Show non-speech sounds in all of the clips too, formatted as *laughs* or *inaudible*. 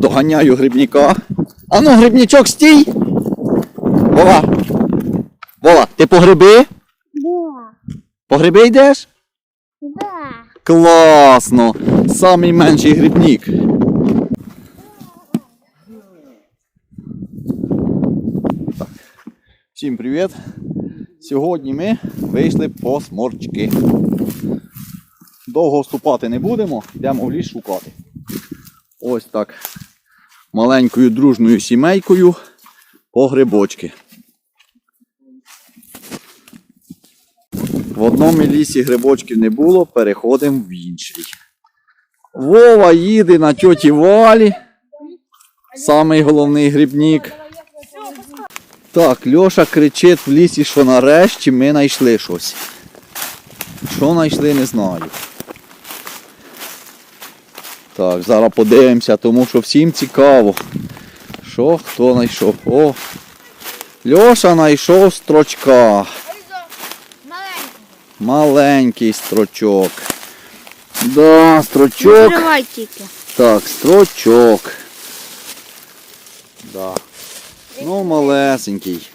доганяю грибніка. А ну, грибнічок, стій! Вова! Вова, ти по гриби? Да, По гриби йдеш? да. Класно! Самий менший грибнік. Так. Всім привіт! Сьогодні ми вийшли по сморчки. Довго вступати не будемо, йдемо в ліс шукати. Ось так. Маленькою дружною сімейкою по грибочки. В одному лісі грибочків не було, переходимо в інший. Вова їде на тьоті Валі. Самий головний грибник. Так, Льоша кричить в лісі, що нарешті ми знайшли щось. Що знайшли, не знаю. Так, зараз подивимося, тому що всім цікаво. Що хто знайшов? О! Льоша знайшов строчка. Маленький строчок. Да, строчок. Тільки. Так, строчок. Да. Ну, малесенький.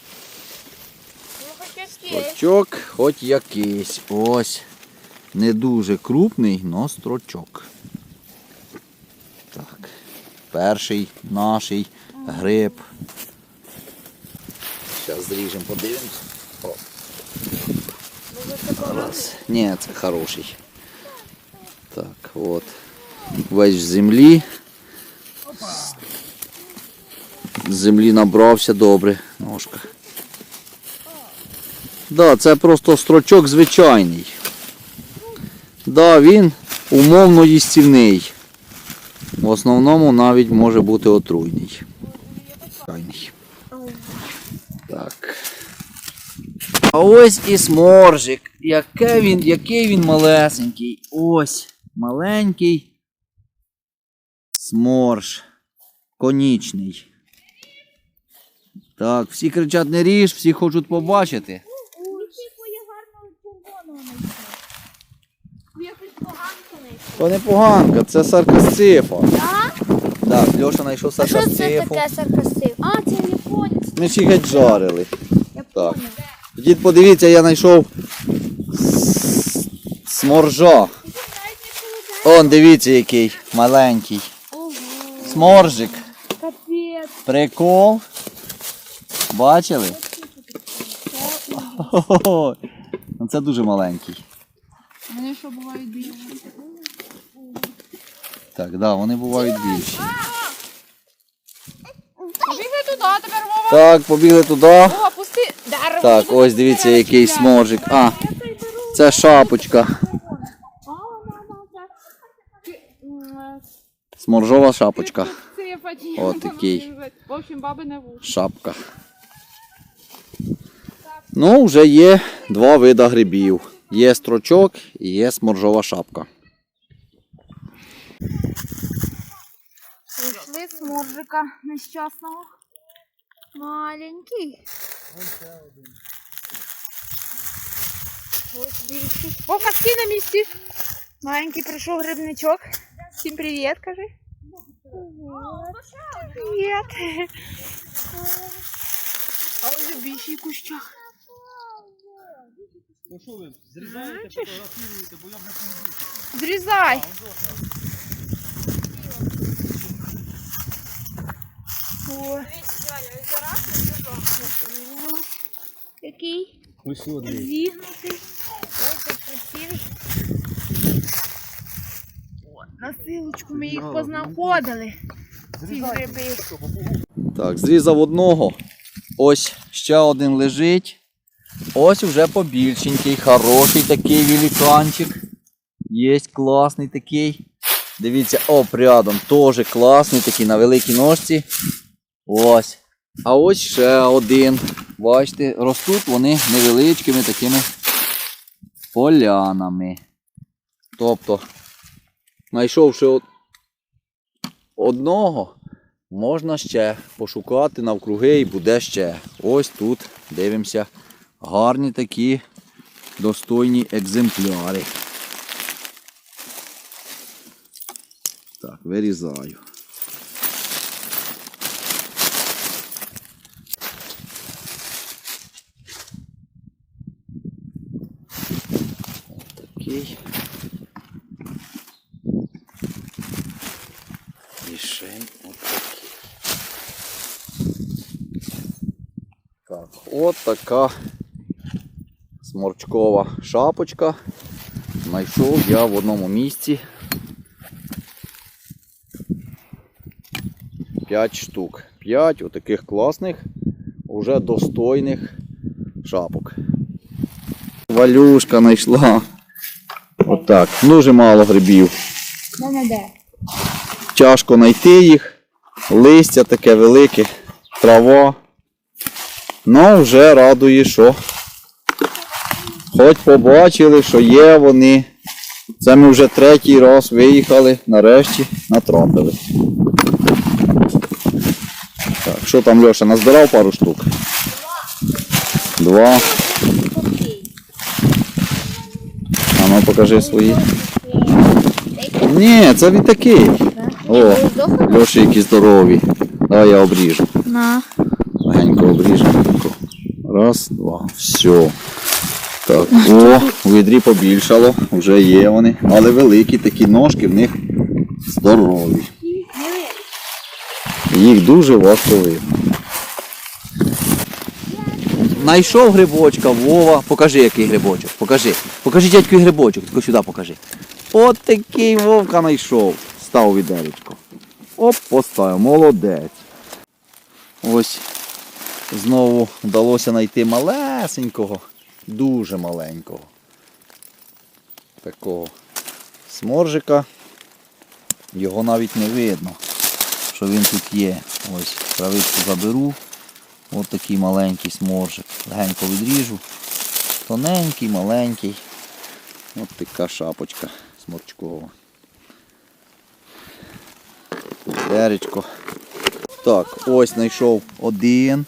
Строчок, хоч якийсь. Ось. Не дуже крупний, но строчок. Так. Перший наший гриб. Зараз зріжемо, подивимось. Раз. Ні, це хороший. Так, от. Весь в землі. З землі набрався добре. Ножка. Да, це просто строчок звичайний. Да, він умовно їстівний. В основному навіть може бути отруйний. Так. А ось і сморжик. Яке він, який він малесенький. Ось маленький сморж. Конічний. Так, всі кричать не ріж, всі хочуть побачити. То не поганка, це саркасцифа. Так, Льоша знайшов А що це саркасцифу. таке саркастив? А, це японець. Ми ж їх геть жарили. Я Так. Дід, подивіться, я знайшов с- сморжа. Он, дивіться, який маленький. Ого, Сморжик. капець. Прикол. Бачили? Хо-хо-хо. *laughs* Ну це дуже маленький. Вони що бувають більше? Так, да, вони бувають більші. Побігли туди, тепер Вова. Так, побігли туди. Вова, пусти дерево. Так, ось дивіться, який сморжик. А, це шапочка. Сморжова шапочка. От такий. В общем, баби не вуш. Шапка. Ну, вже є два вида грибів. Є строчок і є сморжова шапка. Прийшли сморжика нещасного. Маленький. Ось більший. Вовка, стій на місці. Маленький прийшов грибничок. Всім привіт, кажи. Привіт. А ось у більшій кущах. Ну що ви, зрізаєте, фотографіруєте, бо я вже не Зрізай. Який Ось сюди. зігнутий. На силочку ми їх познаходили. Ці гриби. Так, зрізав одного. Ось ще один лежить. Ось вже побільшенький, хороший такий великанчик. Є класний такий. Дивіться, оп, рядом теж класний такий на великій ножці. Ось. А ось ще один. Бачите, ростуть вони невеличкими такими полянами. Тобто, знайшовши одного, можна ще пошукати навкруги і буде ще. Ось тут дивимося. Гарні такі достойні екземпляри. Так, вирізаю. такий. І ще й от такий. Так, от така сморчкова шапочка. Знайшов я в одному місці. 5 штук. 5 отаких класних, уже достойних шапок. Валюшка знайшла. Отак. Дуже мало грибів. Тяжко знайти їх. Листя таке велике, трава. Ну, вже радує, що. Хоч побачили, що є вони. Це ми вже третій раз виїхали, нарешті натрапили. Так, що там Льоша, назбирав пару штук? Два. А ну покажи свої. Ні, це він такий. О, Льоші які здорові. Давай я обріжу. На. Обріжу. Раз, два. Все. Так, о, у відрі побільшало, вже є вони. Але великі такі ножки в них здорові. Їх дуже важко видно. Найшов грибочка, Вова. Покажи, який грибочок. Покажи. Покажи дядьку грибочок, тільки сюди покажи. От такий Вовка знайшов. Став відеречко. Оп, поставив, молодець. Ось знову вдалося знайти малесенького, дуже маленького. Такого сморжика. Його навіть не видно, що він тут є. Ось травичку заберу. Ось такий маленький сморжик. Легенько відріжу. Тоненький, маленький. Ось така шапочка сморчкова. Деречко. Так, ось знайшов один.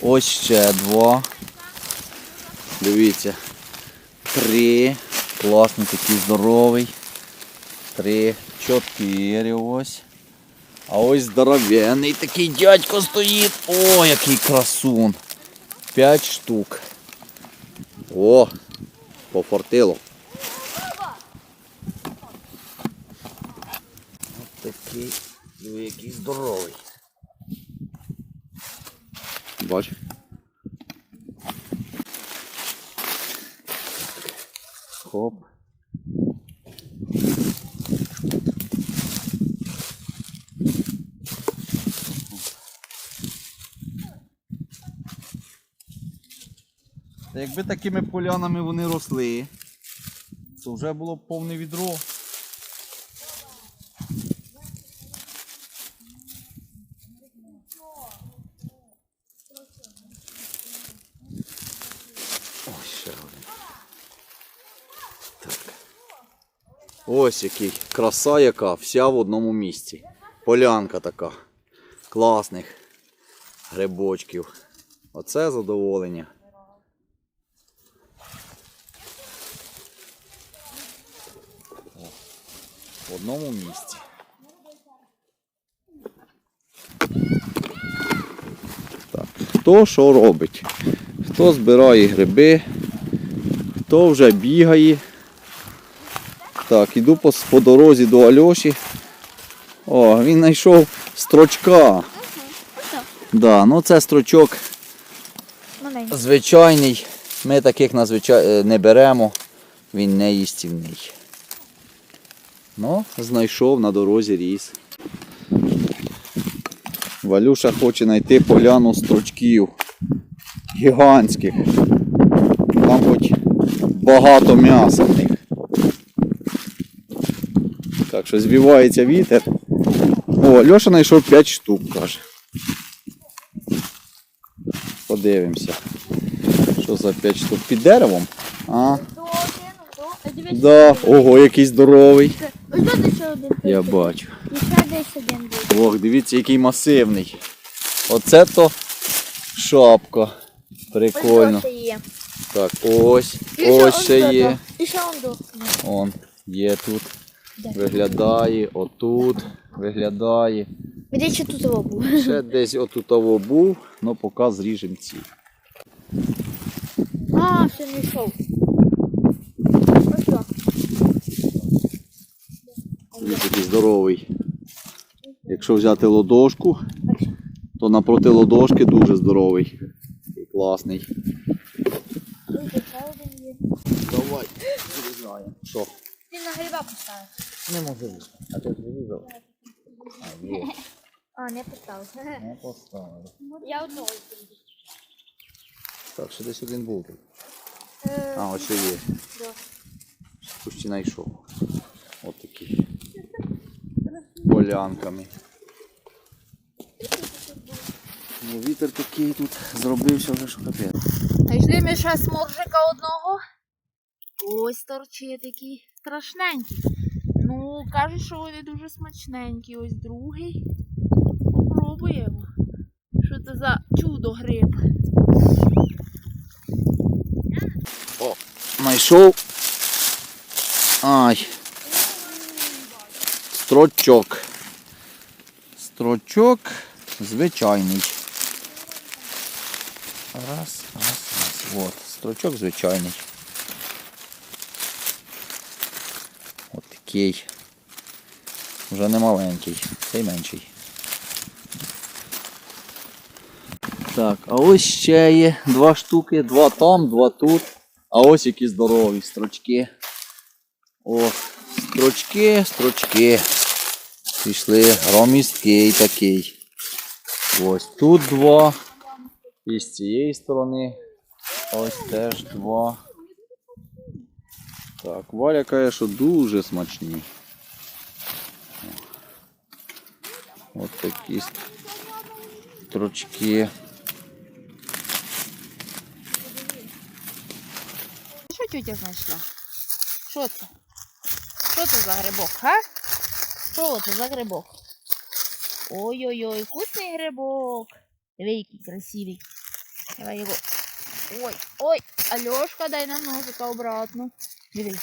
Ось ще два. Дивіться. Три. Класний такий здоровий. Три, чотири ось. А ось здоровенний такий дядько стоїть. О, який красун. П'ять штук. О, пофортило. Ось такий, диви, який здоровий. Бач. Хоп. Якби такими полянами вони росли, то вже було б повне відро. Ось який. Краса яка, вся в одному місці. Полянка така. Класних грибочків. Оце задоволення. В одному місці. Так. Хто що робить? Хто збирає гриби, хто вже бігає. Так, іду по, по дорозі до Альоші. О, він знайшов строчка. Да, ну це строчок Маленький. звичайний. Ми таких надзвичай... е, не беремо. Він не їстівний. Ну, знайшов на дорозі ріс. Валюша хоче знайти поляну стручків. Гігантських. Там хоч багато м'яса в них. Так що звівається вітер. О, Льоша знайшов 5 штук, каже. Подивимося. Що за 5 штук під деревом? А, да. Ого, який здоровий. Я бачу. Ох, дивіться, який масивний. Оце то шапка. Прикольно. Так, ось. Ось ще є. І ще он. Он є тут. Виглядає отут, виглядає. Де ще тут того був? Ще десь отут того був, але ну, поки зріжемо ці. А, все не йшов. Ну Він такий здоровий. Якщо взяти лодошку, то напроти ладошки дуже здоровий і класний. Давай, зрізаємо. Що? Ти на гриба поставив. Не може бути. А ти зрізав? А, є. *laughs* А, не поставив. *laughs* Не поставили. Я одного. Так, ще десь один був тут. А, ось ще є. Почти знайшов. От такі. *laughs* Полянками. Ну, вітер такий тут зробився вже що капець. Знайшли ми ще сморжика одного. Ось торчить такий страшненький. Ну, кажуть, що вони дуже смачненькі. Ось другий. Попробуємо. Що це за чудо гриб? О, Знайшов. Ай. Строчок. Строчок звичайний. Раз, раз, раз. От, строчок звичайний. От такий. Вже не маленький, цей менший. Так, а ось ще є два штуки, два там, два тут. А ось які здорові строчки. О, строчки, строчки. Пішли громісткий такий. Ось тут два. І з цієї сторони. Ось теж два. Так, Валя що дуже смачні. Ось такі строчки. Що тетя знайшла? Це? Що це за грибок, га? Що це за грибок? Ой-ой-ой, вкусний грибок. Диви, який красивий. Давай його. Ой, ой, Альошка, дай нам ножика обратно. Диви.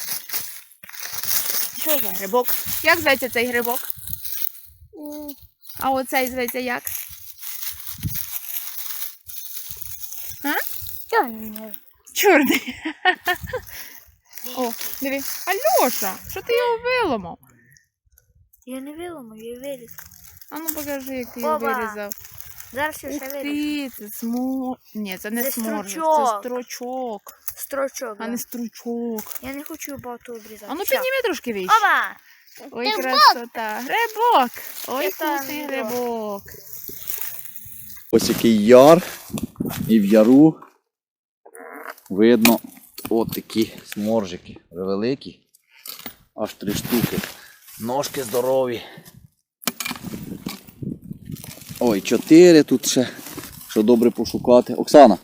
Що за грибок? Як зветься цей грибок? А оцей зветься як? Чорний. О, диви. Альоша, що ти його виламав? Я не виламав, я виріз. А ну покажи, як ти його Опа. вирізав. Зараз я Ух ще виріз. ти, це смор... Ні, це не Це сморжик, це стручок. строчок, Строчок. а да. не стручок. Я не хочу багато обрізати. А ну підніми трошки вище. Опа! Ой, красота. Грибок. Ой, відро. грибок. Ось який яр, і в яру видно от такі сморжики. Великі. Аж три штуки. Ножки здорові. Ой, чотири тут ще. Що добре пошукати. Оксана,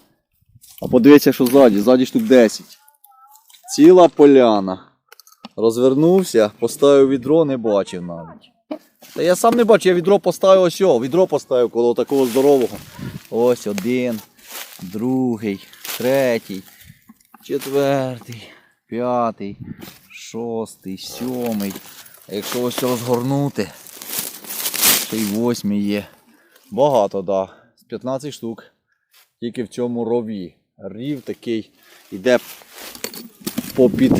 а подивіться, що ззаді. Ззаді штук 10. Ціла поляна. Розвернувся, поставив відро, не бачив навіть. Та я сам не бачу, я відро поставив ось, о, відро поставив коло такого здорового. Ось один, другий, третій, четвертий, п'ятий, шостий, сьомий. А якщо ось розгорнути, ще й восьмий є. Багато, так. Да. З 15 штук. Тільки в цьому рові. Рів такий йде попід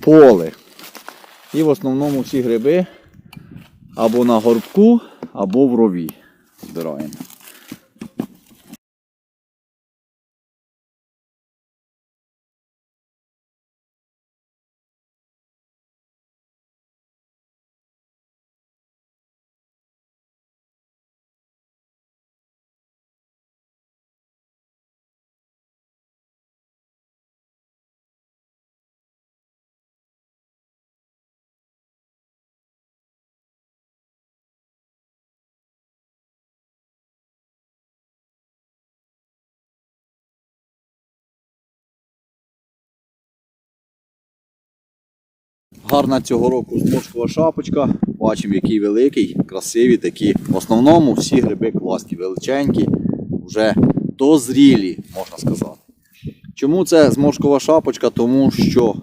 поле. І в основному всі гриби або на горбку, або в рові збираємо. Гарна цього року зморшкова шапочка. Бачимо, який великий, красиві такі. В основному всі гриби класні, величенькі, вже дозрілі, можна сказати. Чому це зморшкова шапочка? Тому що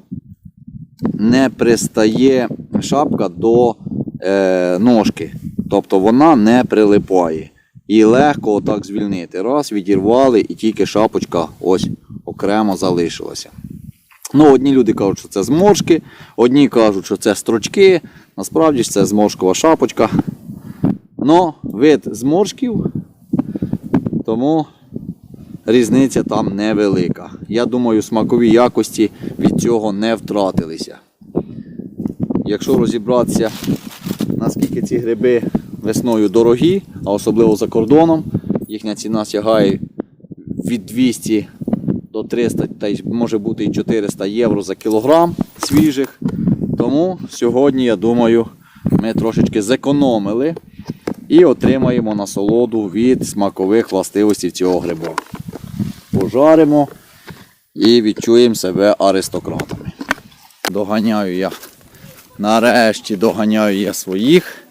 не пристає шапка до е, ножки. Тобто вона не прилипає. І легко отак звільнити. Раз, відірвали і тільки шапочка ось окремо залишилася. Ну, одні люди кажуть, що це зморшки, одні кажуть, що це строчки. Насправді ж це зморшкова шапочка. Но вид зморшків, тому різниця там невелика. Я думаю, смакові якості від цього не втратилися. Якщо розібратися, наскільки ці гриби весною дорогі, а особливо за кордоном, їхня ціна сягає від 200 до 300, та й може бути і 400 євро за кілограм свіжих. Тому сьогодні, я думаю, ми трошечки зекономили і отримаємо насолоду від смакових властивостей цього гриба. Пожаримо і відчуємо себе аристократами. Доганяю я. Нарешті доганяю я своїх.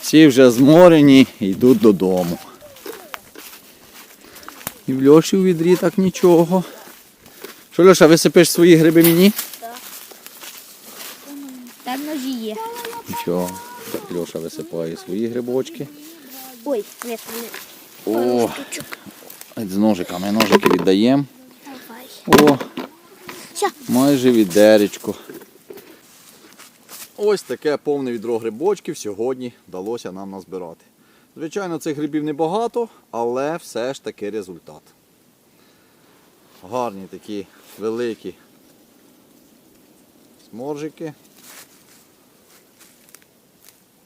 Всі вже зморені йдуть додому. І в Льоші у відрі так нічого. Що, Льоша, висипеш свої гриби мені? Там ножі є. Нічого. Так, Льоша висипає свої грибочки. Ой, О, з ножиками ножики віддаємо. О, майже відеречко. Ось таке повне відро грибочків сьогодні вдалося нам назбирати. Звичайно, цих грибів небагато, але все ж таки результат. Гарні такі великі сморжики.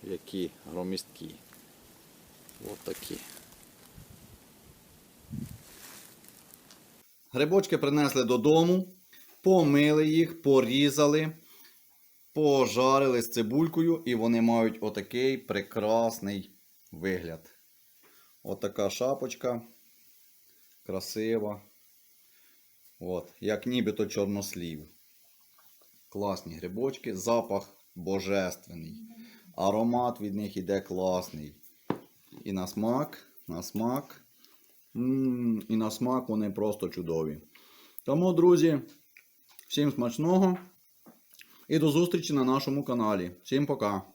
Які громісткі. Ось такі. Грибочки принесли додому, помили їх, порізали, пожарили з цибулькою і вони мають отакий прекрасний вигляд. Отака шапочка. Красива. От, як нібито чорнослів. Класні грибочки, запах божественний. Аромат від них іде класний. І на смак, на смак. І на смак вони просто чудові. Тому, друзі, всім смачного і до зустрічі на нашому каналі. Всім пока!